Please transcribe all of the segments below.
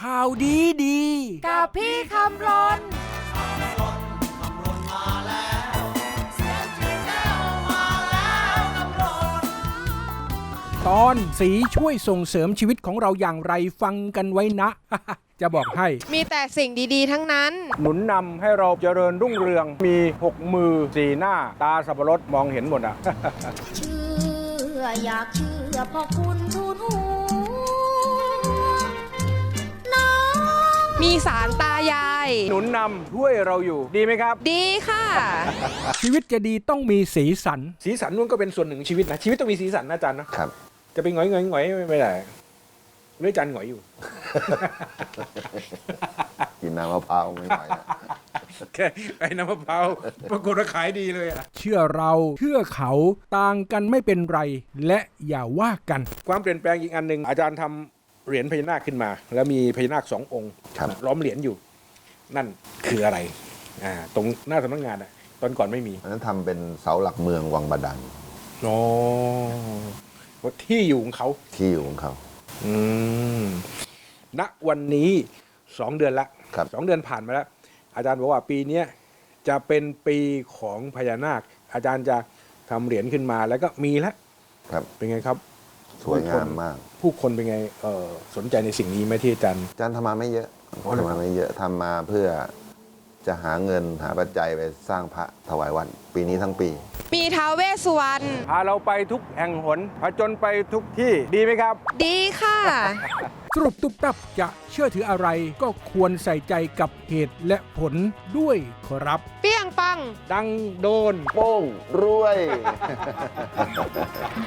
ข่าวดีดี กับพี่คำรนตอนสีช่วยส่งเสริมชีวิตของเราอย่างไรฟังกันไว้นะ จะบอกให้ มีแต่สิ่งดีๆ ทั้งนั้น หนุนนำให้เราเจริญรุ่งเรืองมีหกมือสีหน้า ตาสับปะรดมองเห็นหมดอะ เชื่ออยากเชื่อเพอคุณ สารตายาย หนุนนำช่วยเราอยู่ดีไหมครับ ดีค่ะ ชีวิตจะดีต้องมีสีสัน สีสันนู่นก็เป็นส่วนหนึ่งของชีวิตนะชีวิตต้องมีสีสันนะอาจารย์นะครับ จะไปหงอยหงอยหงอยไม่ได้หรืออาจารย์หงอยอยู่ กินน้ำมะพร้าวไม่ไหวอะ แค่ไอ้น้ำมะพร้าวปรากฏว่าขายดีเลยอะเชื่อเราเชื่อเขาต่างกันไม่เป็นไร และอย่าว่ากัน ความเปลี่ยนแปลงอีกอันหนึ่งอาจารย์ทำ เหรียญพญานาคขึ้นมา แล้วมีพญานาคสององค์ครับล้อมเหรียญอยู่ นั่นคืออะไรอ่าตรงหน้าสำนักงานอะตอนก่อนไม่มีอันนั้นทำเป็นเสาหลักเมืองวังบาดันโอ้ที่อยู่ของเขาที่อยู่ของเขาอืมณวันนี้สองเดือนละครับสองเดือนผ่านมาแล้ว อาจารย์บอกว่าปีเนี้ยจะเป็นปีของพญานาค อาจารย์จะทำเหรียญขึ้นมาแล้วก็มีแล้วครับ เป็นไงครับ สวยงามมาก ผู้คนเป็นไงเออสนใจในสิ่งนี้ไหมที่อาจารย์อาจารย์ทำมาไม่เยอะอ๋อเหรอทำมาไม่เยอะทำมาเพื่อจะหาเงินหาปัจจัยไปสร้างพระถวายวัดปีนี้ทั้งปีมีท้าวเวสสุวรรณพาเราไปทุกแห่งหนผจญไปทุกที่ดีไหมครับ ดีค่ะ สรุปตุบตับจะเชื่อถืออะไรก็ควรใส่ใจกับเหตุและผลด้วยครับ เปี้ยงปัง ดังโดน โป้งรวย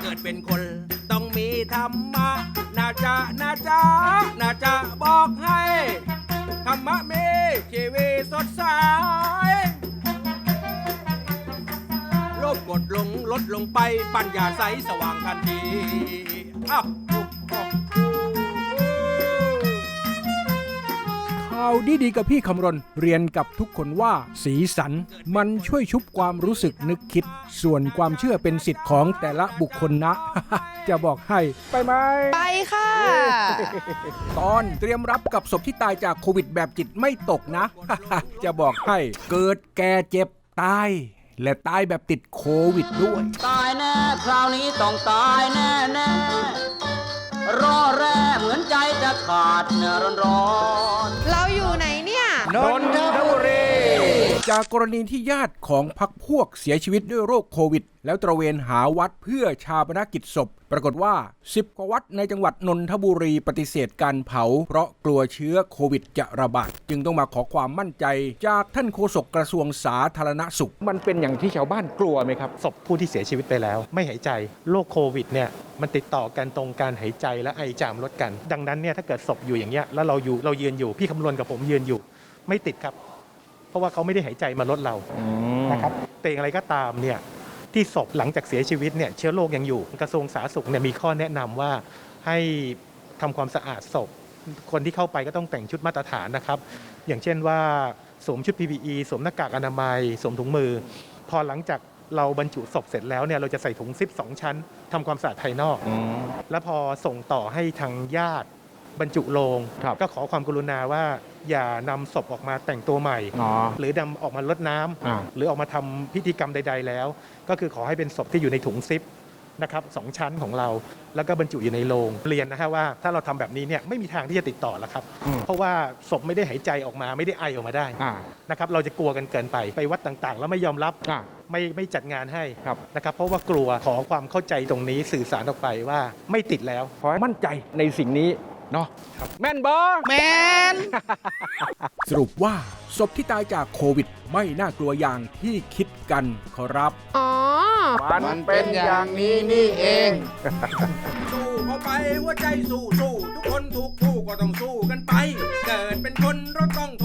เกิดเป็นคนต้อง มีธรรมะน่าจะน่าจะน่าจะบอกให้ ธรรมะมีชีวิตสดใสโลภกดลงลดลงไปปัญญาใสสว่างทันทีอ้าวาวดีๆกับพี่คำรณ เรียนกับทุกคนว่า สีสันมันช่วยชุบความรู้สึกนึกคิด ส่วนความเชื่อเป็นสิทธิ์ของแต่ละบุคคลนะ จะบอกให้ไปไหม ไปค่ะ ตอนเตรียมรับกับศพที่ตายจากโควิดแบบจิตไม่ตกนะ จะบอกให้เกิดแก่เจ็บตาย และตายแบบติดโควิดด้วย ตายแน่คราวนี้ต้องตายแน่แน่รอแร่เหมือนใจจะขาดเนื้อร้อนร้ นี่ยนนทบุรี จากกรณีที่ญาติของพักพวกเสียชีวิตด้วยโรคโควิด แล้วตระเวนหาวัดเพื่อชาปนกิจศพ ปรากฏว่า 10 กว่าวัดในจังหวัดนนทบุรีปฏิเสธการเผา เพราะกลัวเชื้อโควิดจะระบาด จึงต้องมาขอความมั่นใจ จากท่านโฆษกกระทรวงสาธารณสุข มันเป็นอย่างที่ชาวบ้านกลัวไหมครับ ศพผู้ที่เสียชีวิตไปแล้ว ไม่หายใจโรคโควิดเนี่ยมันติดต่อกันตรงการหายใจและไอจามลดกัน ดังนั้นเนี่ยถ้าเกิดศพอยู่อย่างเงี้ยแล้วเราอยู่เรายืนอยู่พี่คำนวณกับผมยืนอยู่ ไม่ติดครับ เพราะว่าเขาไม่ได้หายใจมาลดเรานะครับแต่อย่างไรก็ตามเนี่ยที่ศพหลังจากเสียชีวิตเนี่ยเชื้อโรคยังอยู่กระทรวงสาธารณสุขเนี่ยมีข้อแนะนำว่าให้ทำความสะอาดศพ คนที่เข้าไปก็ต้องแต่งชุดมาตรฐานนะครับ อย่างเช่นว่าสวมชุด PPE สวมหน้ากากอนามัยสวมถุงมือ พอหลังจากเราบรรจุศพเสร็จแล้วเนี่ยเราจะใส่ถุงซิปสองชั้นทำความสะอาดภายนอก แล้วพอส่งต่อให้ทางญาติ บรรจุโลง ครับก็ขอความกรุณาว่าอย่านำศพออกมาแต่งตัวใหม่ อ๋อ หรือนำออกมาลดน้ำอ่า หรือออกมาทำพิธีกรรมใด ๆ แล้ว ก็คือขอให้เป็นศพที่อยู่ในถุงซิปนะครับสองชั้นของเรา แล้วก็บรรจุอยู่ในโลงเรียนนะฮะว่าถ้าเราทำแบบนี้เนี่ยไม่มีทางที่จะติดต่อแล้วครับเพราะว่าศพไม่ได้หายใจออกมาไม่ได้ไอออกมาได้อ่านะครับเราจะกลัวกันเกินไปไปวัดต่างๆ แล้วไม่ยอมรับอ่าไม่ไม่จัดงานให้ครับ นะครับเพราะว่ากลัวขอความเข้าใจตรงนี้สื่อสารออกไปว่าไม่ติดแล้ว ขอให้มั่นใจในสิ่งนี้ เนาะแม่นบอแมน สรุปว่าศพที่ตายจากโควิด ไม่น่ากลัวอย่างที่คิดกันครับอ๋อ มันเป็นอย่างนี้นี่เอง สู้เข้าไปหัวใจสู้สู้ทุกคนทุกผู้ก็ต้องสู้กันไป เกิดเป็นคนเราต้องท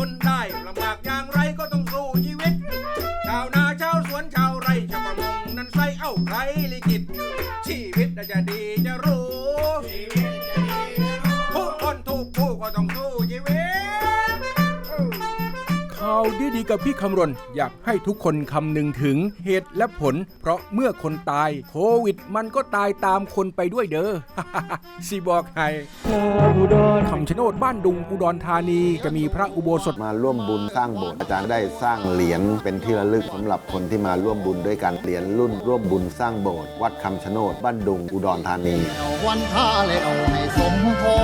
ดีๆกับพี่คำรณ อยากให้ทุกคนคำนึงถึงเหตุและผล เพราะเมื่อคนตายโควิดมันก็ตายตามคนไปด้วยเด้อสีบอกให้คำชะโนดบ้านดุงอุดรธานีจะมีพระอุโบสถมาร่วมบุญสร้างโบสถ์อาจารย์ได้สร้างเหรียญเป็นที่ระลึกสำหรับคนที่มาร่วมบุญด้วยกันเหรียญรุ่นร่วมบุญสร้างโบสถ์วัดคำชะโนดบ้านดุงอุดรธานีวันท่าเลยเอาให้สมพอ